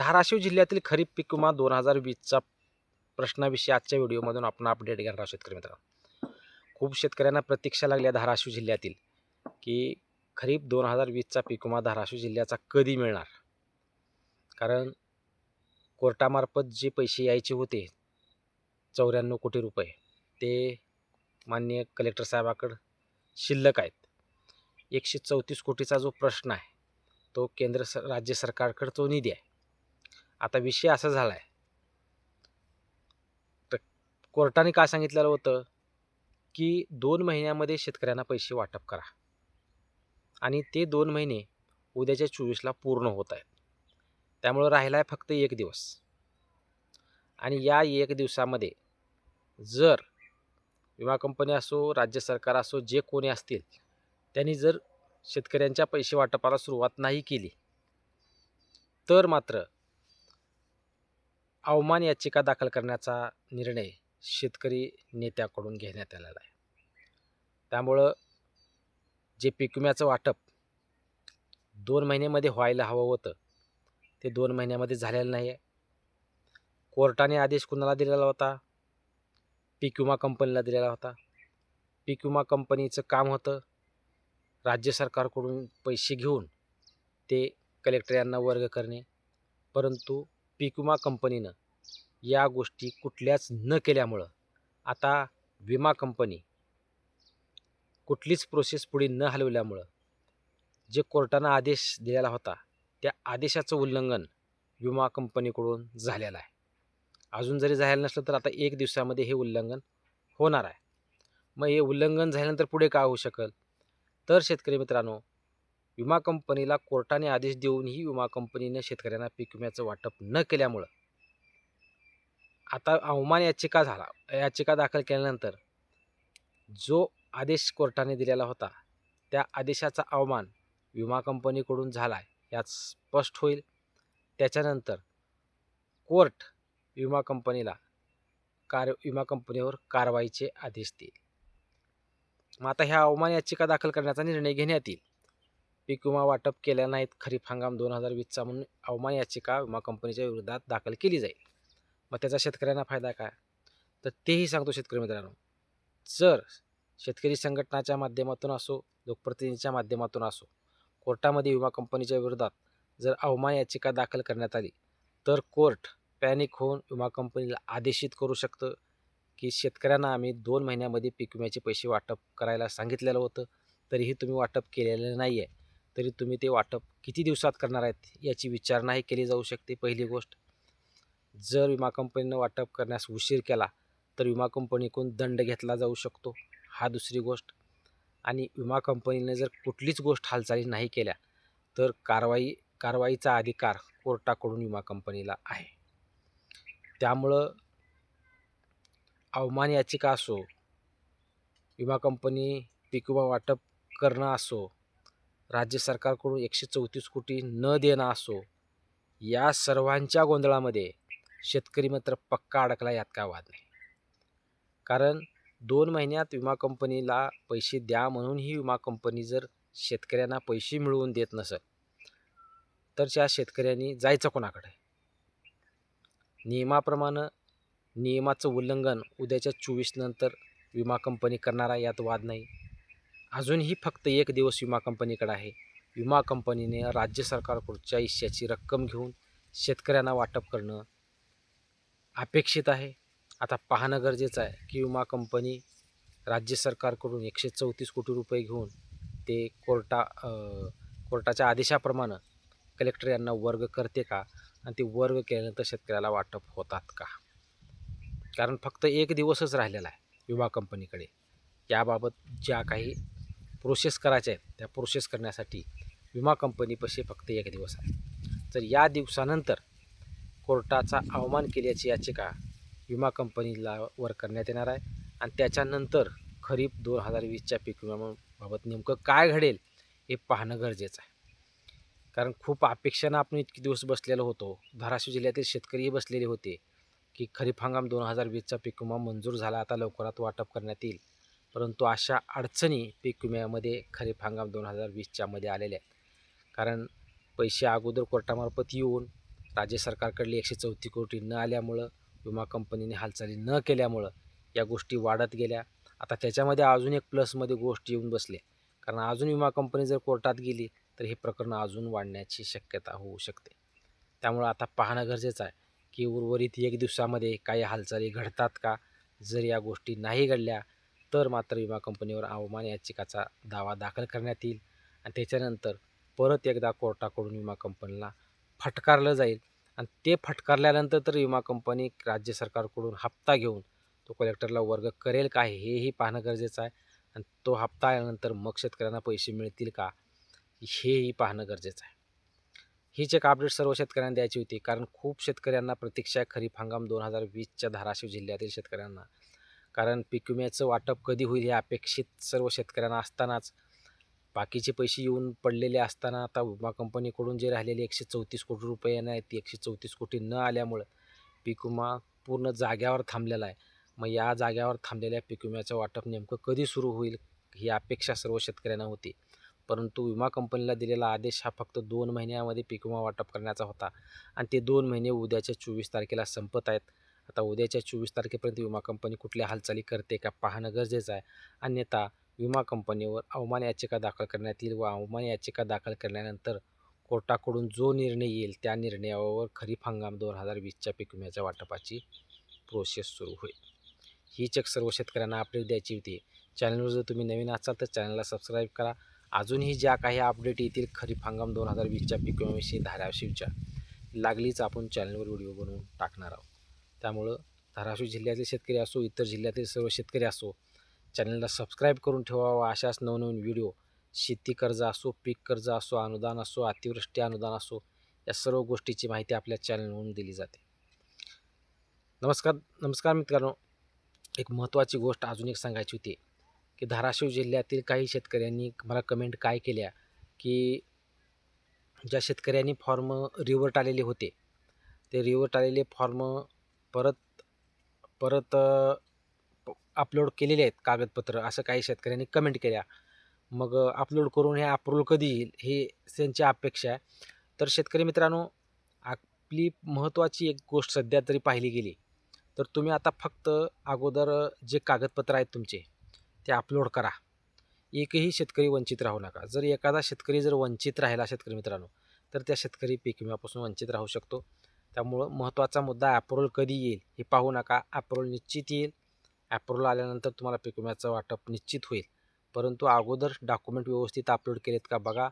धाराशिव जिल्ह्यातील खरीप पीक विमा दोन हजार वीसचा प्रश्नाविषयी आजच्या व्हिडिओमधून आपण अपडेट घेणार आहोत शेतकरी मित्रांनो. खूप शेतकऱ्यांना प्रतीक्षा लागल्या धाराशिव जिल्ह्यातील की खरीप दोन हजार वीसचा पीक विमा धाराशिव जिल्ह्याचा कधी मिळणार? कारण कोर्टामार्फत जे पैसे यायचे होते चौऱ्याण्णव कोटी रुपये ते मान्य कलेक्टर साहेबाकडं शिल्लक आहेत. एकशे चौतीस कोटीचा जो प्रश्न आहे तो केंद्र स राज्य सरकारकडं तो निधी आहे. आता विषय असा झाला आहे तर कोर्टाने काय सांगितलेलं होतं? की दोन महिन्यामध्ये शेतकऱ्यांना पैसे वाटप करा. आणि ते दोन महिने उद्याच्या चोवीसला पूर्ण होत आहेत. त्यामुळं राहिला आहे फक्त एक दिवस. आणि या एक दिवसामध्ये जर विमा कंपनी असो राज्य सरकार असो जे कोणी असतील त्यांनी जर शेतकऱ्यांच्या पैसे वाटपाला सुरुवात नाही केली तर मात्र अवमान याचिका दाखल करण्याचा निर्णय शेतकरी नेत्याकडून घेण्यात आलेला आहे. त्यामुळं जे पीक विम्याचं वाटप दोन महिन्यामध्ये व्हायला हवं होतं ते दोन महिन्यामध्ये झालेलं नाही आहे कोर्टाने आदेश कुणाला दिलेला होता? पीक विमा कंपनीला दिलेला होता. पीक विमा कंपनीचं काम होतं राज्य सरकारकडून पैसे घेऊन ते कलेक्टर यांना वर्ग करणे. परंतु पीक विमा कंपनीनं या गोष्टी कुठल्याच न केल्यामुळं आता विमा कंपनी कुठलीच प्रोसेस पुढे न हलवल्यामुळं जे कोर्टानं आदेश दिलेला होता त्या आदेशाचं उल्लंघन विमा कंपनीकडून झालेलं आहे. अजून जरी झालेलं नसलं तर आता एक दिवसामध्ये हे उल्लंघन होणार आहे. मग हे उल्लंघन झाल्यानंतर पुढे काय होऊ शकेल? तर शेतकरी मित्रांनो विमा कंपनीला कोर्टाने आदेश देऊनही विमा कंपनीने शेतकऱ्यांना पीक विम्याचं वाटप न केल्यामुळं. आता अवमान याचिका झाला. याचिका दाखल केल्यानंतर जो आदेश कोर्टाने दिलेला होता त्या आदेशाचा अवमान विमा कंपनीकडून झाला आहे यात स्पष्ट होईल. त्याच्यानंतर कोर्ट विमा कंपनीला कार विमा कंपनीवर कारवाईचे आदेश देईल. मग आता ह्या अवमान याचिका दाखल करण्याचा निर्णय घेण्यात येईल. पीक विमा वाटप केल्या नाहीत. खरीप हंगाम दोन हजार वीसचा म्हणून अवमान याचिका विमा कंपनीच्या विरोधात दाखल केली जाईल. मग त्याचा शेतकऱ्यांना फायदा काय? तर तेही सांगतो शेतकरी मित्रांनो. जर शेतकरी संघटनाच्या माध्यमातून असो लोकप्रतिनिधीच्या माध्यमातून असो कोर्टामध्ये विमा कंपनीच्या विरोधात जर अवमान याचिका दाखल करण्यात आली तर कोर्ट पॅनिक होऊन विमा कंपनीला आदेशित करू शकतं की शेतकऱ्यांना आम्ही दोन महिन्यामध्ये पीक विम्याचे पैसे वाटप करायला सांगितलेलं होतं तरीही तुम्ही वाटप केलेलं नाही आहे तरी तुम्ही ते वाटप किती दिवसात करणार आहेत याची विचारणाही केली जाऊ शकते पहिली गोष्ट. जर विमा कंपनीनं वाटप करण्यास उशीर केला तर विमा कंपनीकडून दंड घेतला जाऊ शकतो हा दुसरी गोष्ट. आणि विमा कंपनीने जर कुठलीच गोष्ट हालचाली नाही केल्या तर कारवाई कारवाईचा अधिकार कोर्टाकडून विमा कंपनीला आहे. त्यामुळं अवमान याचिका असो विमा कंपनी पीक विमा वाटप करणं असो राज्य सरकारकडून एकशे चौतीस कोटी न देणं असो या सर्वांच्या गोंधळामध्ये शेतकरी मात्र पक्का अडकला यात काय वाद नाही. कारण दोन महिन्यात विमा कंपनीला पैसे द्या म्हणून ही विमा कंपनी जर शेतकऱ्यांना पैसे मिळवून देत नसेल तर त्या शेतकऱ्यांनी जायचं कोणाकडे? नियमाप्रमाणे नियमाचं उल्लंघन उद्याच्या चोवीस नंतर विमा कंपनी करणारा यात वाद नाही. अजूनही फक्त एक दिवस विमा कंपनीकडे आहे. विमा कंपनीने राज्य सरकारकडच्या हिश्श्याची रक्कम घेऊन शेतकऱ्यांना वाटप करणं अपेक्षित आहे. आता पाहणं गरजेचं आहे की विमा कंपनी राज्य सरकारकडून एकशे चौतीस कोटी रुपये घेऊन ते कोर्टा कोर्टाच्या आदेशाप्रमाणे कलेक्टर यांना वर्ग करते का? आणि ते वर्ग केल्यानंतर शेतकऱ्याला वाटप होतात का? कारण फक्त एक दिवसच राहिलेला आहे विमा कंपनीकडे. याबाबत ज्या काही प्रोसेस करायच्या आहेत त्या प्रोसेस करण्यासाठी विमा कंपनीपाशी फक्त एक दिवस आहे तर या दिवसानंतर कोर्टाचा अवमान केल्याची याचिका विमा कंपनीला वर करण्यात येणार आहे. आणि त्याच्यानंतर खरीप दोन हजार वीसच्या पीक विम्याबाबत नेमकं काय घडेल हे पाहणं गरजेचं आहे. कारण खूप अपेक्षानं आपण इतके दिवस बसलेलो होतो धाराशिव जिल्ह्यातील शेतकरीही बसलेले होते की खरीप हंगाम दोन हजार वीसचा पीक विमा मंजूर झाला आता लवकरात वाटप करण्यात येईल. परंतु अशा अडचणी पीक विम्यामध्ये खरीप हंगाम दोन हजार वीसच्यामध्ये आलेल्या आहेत. कारण पैसे अगोदर कोर्टामार्फत येऊन राज्य सरकारकडली एकशे चौथी कोटी न आल्यामुळं विमा कंपनीने हालचाली न केल्यामुळं या गोष्टी वाढत गेल्या. आता त्याच्यामध्ये अजून एक प्लसमध्ये गोष्ट येऊन बसली कारण अजून विमा कंपनी जर कोर्टात गेली तर हे प्रकरण अजून वाढण्याची शक्यता होऊ शकते. त्यामुळं आता पाहणं गरजेचं आहे की उर्वरित एक दिवसामध्ये काही हालचाली घडतात का? जर या गोष्टी नाही घडल्या तर मात्र विमा कंपनीवर अवमान याचिकाचा दावा दाखल करण्यात येईल आणि त्याच्यानंतर परत एकदा कोर्टाकडून विमा कंपनीला फटकारलं जाईल. आणि ते फटकारल्यानंतर तर विमा कंपनी राज्य सरकारकडून हप्ता घेऊन तो कलेक्टरला वर्ग करेल का हेही पाहणं गरजेचं आहे. आणि तो हप्ता आल्यानंतर मग शेतकऱ्यांना पैसे मिळतील का हेही पाहणं गरजेचं आहे. हीच एक अपडेट सर्व शेतकऱ्यांना द्यायची होती. कारण खूप शेतकऱ्यांना प्रतीक्षा खरीप हंगाम दोन हजार वीसच्या धाराशिव जिल्ह्यातील शेतकऱ्यांना कारण पीक विम्याचं वाटप कधी होईल हे अपेक्षित सर्व शेतकऱ्यांना असतानाच. बाकीचे पैसे येऊन पडलेले असताना आता विमा कंपनीकडून जे राहिलेले एकशे चौतीस कोटी रुपये येणार आहेत ती एकशे चौतीस कोटी न आल्यामुळं पीक विमा पूर्ण जाग्यावर थांबलेला आहे. मग या जाग्यावर थांबलेल्या पीक विम्याचं वाटप नेमकं कधी सुरू होईल ही अपेक्षा सर्व शेतकऱ्यांना होती. परंतु विमा कंपनीला दिलेला आदेश हा फक्त दोन महिन्यामध्ये पीक विमा वाटप करण्याचा होता. आणि ते दोन महिने उद्याच्या चोवीस तारखेला संपत आहेत. आता उद्याच्या चोवीस तारखेपर्यंत विमा कंपनी कुठल्या हालचाली करते का पाहणं गरजेचं आहे. अन्यथा विमा कंपनीवर अवमान याचिका दाखल करण्यात येईल व अवमान याचिका दाखल केल्यानंतर कोर्टाकडून जो निर्णय येईल त्या निर्णयावर खरीप हंगाम दोन हजार वीसच्या पीक विम्याच्या वाटपाची प्रोसेस सुरू होईल. ही चेक सर्व शेतकऱ्यांना अपडेट द्यायची होती. चॅनलवर जर तुम्ही नवीन असाल तर चॅनलला सबस्क्राईब करा. अजूनही ज्या काही अपडेट येतील खरीप हंगाम दोन हजार वीसच्या पीक विम्याविषयी धाराशिवच्या लागलीच आपण चॅनलवर व्हिडिओ बनवून टाकणार आहोत. त्यामुळं धाराशिव जिल्ह्यातील शेतकरी असो इतर जिल्ह्यातील सर्व शेतकरी असो चॅनलला सबस्क्राईब करून ठेवावं. अशाच नवनवीन व्हिडिओ शेती कर्ज असो पीक कर्ज असो अनुदान असो अतिवृष्टी अनुदान असो या सर्व गोष्टीची माहिती आपल्या चॅनलवरून दिली जाते. नमस्कार नमस्कार मित्रांनो. एक महत्त्वाची गोष्ट अजून एक सांगायची होती की धाराशिव जिल्ह्यातील काही शेतकऱ्यांनी मला कमेंट काय केल्या की ज्या शेतकऱ्यांनी फॉर्म रिवर्ट आलेले होते ते रिवर्ट आलेले फॉर्म परत परत अपलोड केलेले आहेत कागदपत्र असं काही शेतकऱ्यांनी कमेंट केल्या. मग अपलोड करून हे अप्रूव्हल कधी येईल हे त्यांची अपेक्षा आहे. तर शेतकरी मित्रांनो आपली महत्त्वाची एक गोष्ट सध्या तरी पाहिली गेली. तर तुम्ही आता फक्त अगोदर जे कागदपत्र आहेत तुमचे ते अपलोड करा. एकही शेतकरी वंचित राहू नका. जर एखादा शेतकरी जर वंचित राहिला शेतकरी मित्रांनो तर त्या शेतकरी पीक विम्यापासून वंचित राहू शकतो. त्यामुळं महत्त्वाचा मुद्दा ॲप्रोल कधी येईल हे पाहू नका. ॲप्रोल निश्चित येईल. ॲप्रोल आल्यानंतर तुम्हाला पिकविम्याचं वाटप निश्चित होईल. परंतु अगोदर डॉक्युमेंट व्यवस्थित अपलोड केलेत का बघा.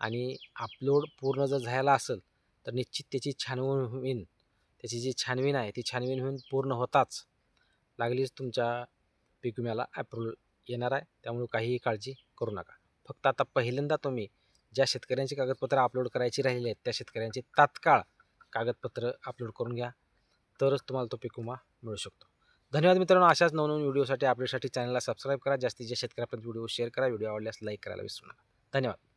आणि अपलोड पूर्ण जर झाला असेल तर निश्चित त्याची छानवून होईन. त्याची जी छानवीन आहे ती छानवीन होऊन पूर्ण होताच. लागलीच तुमच्या पीक विम्याला ॲप्रूव्हल येणार आहे. त्यामुळे काहीही काळजी करू नका. फक्त आता पहिल्यांदा तुम्ही ज्या शेतकऱ्यांची कागदपत्रं अपलोड करायची राहिली आहेत त्या शेतकऱ्यांची तात्काळ कागदपत्र अपलोड करून घ्या. तरच तुम्हाला तो पीक विमा मिळू शकतो. धन्यवाद मित्रांनो. अशाच नवनवीन व्हिडिओसाठी आपल्यासाठी चॅनलला सबस्क्राईब करा. जास्तीत जास्त शेतकऱ्यापर्यंत व्हिडिओ शेअर करा. व्हिडिओ आवडल्यास लाईक करायला विसरू नका. धन्यवाद.